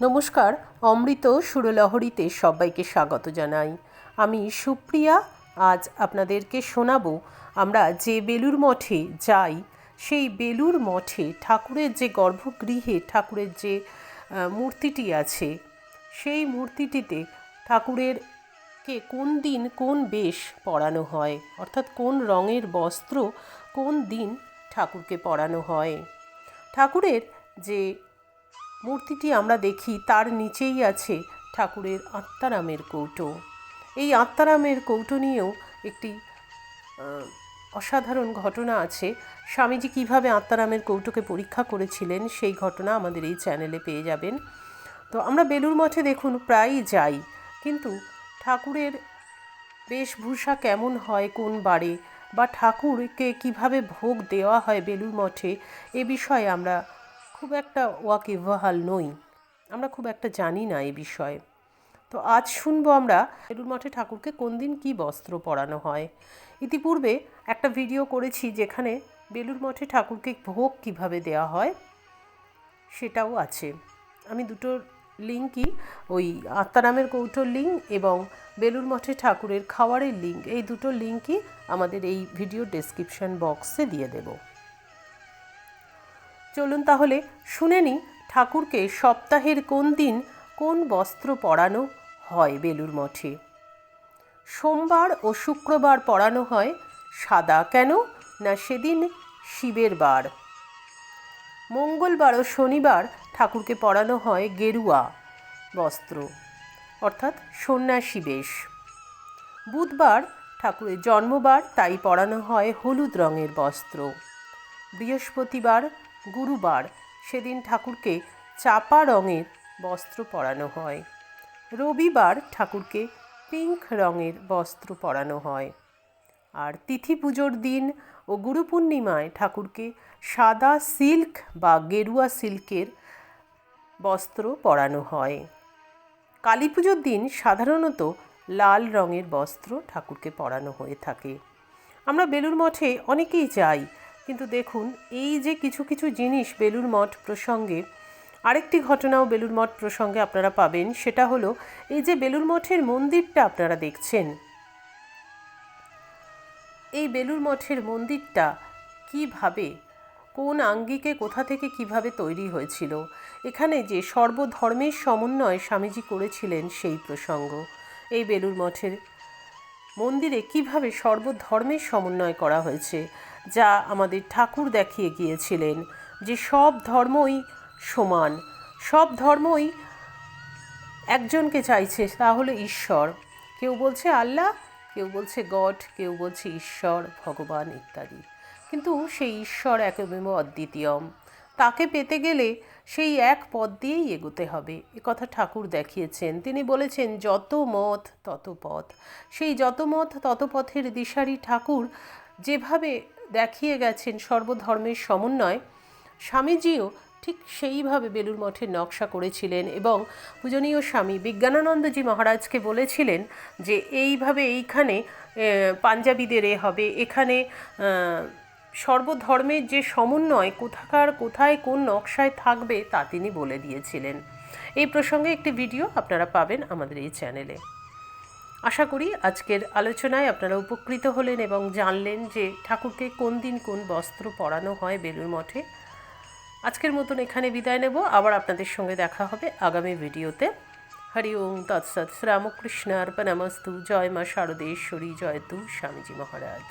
নমস্কার, অমৃত সুরলহরীতে সবাইকে স্বাগত জানাই। আমি সুপ্রিয়া, আজ আপনাদেরকে শোনাবো আমরা যে বেলুর মঠে যাই, সেই বেলুর মঠে ঠাকুরের যে গর্ভগৃহে ঠাকুরের যে মূর্তিটি আছে, সেই মূর্তিটিতে ঠাকুরের কে কোন দিন কোন বেশ পরানো হয়, অর্থাৎ কোন রঙের বস্ত্র কোন দিন ঠাকুরকে পরানো হয়। ঠাকুরের যে মূর্তিটি আমরা দেখি, তার নিচেই আছে ঠাকুরের আত্মারামের কৌটো। এই আত্মারামের কৌটো নিয়েও একটি অসাধারণ ঘটনা আছে। স্বামীজি কীভাবে আত্মারামের কৌটোকে পরীক্ষা করেছিলেন, সেই ঘটনা আমাদের এই চ্যানেলে পেয়ে যাবেন। তো আমরা বেলুর মঠে দেখুন, প্রায়ই যাই। কিন্তু ঠাকুরের বেশভূষা কেমন হয়, কোন বারে বা ঠাকুরকে কীভাবে ভোগ দেওয়া হয় বেলুর মঠে, এ বিষয়ে আমরা খুব একটা ওয়াকিবহাল নই। আমরা খুব একটা জানি না এই বিষয়ে। তো আজ শুনব আমরা বেলুর মঠে ঠাকুরকে কোন দিন কী বস্ত্র পরানো হয়। ইতিপূর্বে একটা ভিডিও করেছি যেখানে বেলুর মঠে ঠাকুরকে ভোগ কীভাবে দেওয়া হয়, সেটাও আছে। আমি দুটো লিঙ্কই, ওই আত্মারামের কৌটোর লিঙ্ক এবং বেলুর মঠে ঠাকুরের খাওয়ারের লিঙ্ক, এই দুটো লিঙ্কই আমাদের এই ভিডিও ডেসক্রিপশন বক্সে দিয়ে দেব। চলুন তাহলে শুনে নিই ঠাকুরকে সপ্তাহের কোন দিন কোন বস্ত্র পরানো হয় বেলুর মঠে? সোমবার ও শুক্রবার পরানো হয় সাদা কেন না সেদিন শিবের বার? মঙ্গলবার ও শনিবার ঠাকুরকে পরানো হয় গেরুয়া বস্ত্র, অর্থাৎ সন্ন্যাসী বেশ। বুধবার ঠাকুরের জন্মবার তাই পরানো হয় হলুদ রঙের বস্ত্র। বৃহস্পতিবার গুরুবার সেদিন ঠাকুরকে চাপা রঙের বস্ত্র পরানো হয়। রবিবার ঠাকুরকে পিঙ্ক রঙের বস্ত্র পরানো হয়। আর তিথি পুজোর দিন ও গুরু পূর্ণিমায় ঠাকুরকে সাদা সিল্ক বা গেরুয়া সিল্কের বস্ত্র পরানো হয়। কালী পুজোর দিন সাধারণত লাল রঙের বস্ত্র ঠাকুরকে পরানো হয়ে থাকে। আমরা বেলুর মঠে অনেকেই যাই কিন্তু দেখুন, এই যে কিছু কিছু জিনিস বেলুর মঠ প্রসঙ্গে, আরেকটি ঘটনাও বেলুর মঠ প্রসঙ্গে আপনারা পাবেন, সেটা হলো এই যে বেলুর মঠের মন্দিরটা আপনারা দেখছেন। এই বেলুর মঠের মন্দিরটা কীভাবে, কোন আঙ্গিকে, কোথা থেকে কীভাবে তৈরি হয়েছিল? এখানে যে সর্বধর্মের সমন্বয় স্বামীজি করেছিলেন সেই প্রসঙ্গ। এই বেলুর মঠের মন্দিরে কীভাবে সর্বধর্মের সমন্বয় করা হয়েছে? যা আমাদের ঠাকুর দেখিয়ে গিয়েছিলেন যে সব ধর্মই সমান। সব ধর্মই একজনকে চাইছে তা হলো ঈশ্বর। কেউ বলছে আল্লাহ, কেউ বলছে গড, কেউ বলছে ঈশ্বর, ভগবান ইত্যাদি। কিন্তু সেই ঈশ্বর একমেব অদ্বিতীয়ম। তাকে পেতে গেলে সেই এক পথ দিয়েই এগোতে হবে। এ কথা ঠাকুর দেখিয়েছেন। তিনি বলেছেন, যত মত, তত পথ। সেই যত মত, তত পথের দিশারি ঠাকুর যেভাবে দেখিয়ে গেছেন সর্বধর্মের সমন্বয়। স্বামীজিও ঠিক সেইভাবে বেলুর মঠের নকশা করেছিলেন এবং পূজনীয় স্বামী বিজ্ঞানানন্দজি মহারাজকে বলেছিলেন যে এইভাবে এইখানে পাঞ্জাবিদের এ হবে। এখানে সর্বধর্মের যে সমন্বয় কোথাকার, কোথায় কোন নকশায় থাকবে তা তিনি বলে দিয়েছিলেন। এই প্রসঙ্গে একটি ভিডিও আপনারা পাবেন আমাদের এই চ্যানেলে। আশা করি আজকের আলোচনায় আপনারা উপকৃত হলেন এবং জানলেন যে ঠাকুরকে কোন দিন কোন বস্ত্র পরানো হয় বেলুর মঠে। আজকের মতন এখানে বিদায় নেব। আবার আপনাদের সঙ্গে দেখা হবে আগামী ভিডিওতে। হরি ওম তৎসৎ শ্রামকৃষ্ণ অর্পণামস্তু জয় মা শারদেশ্বরী। জয় তু স্বামীজি মহারাজ।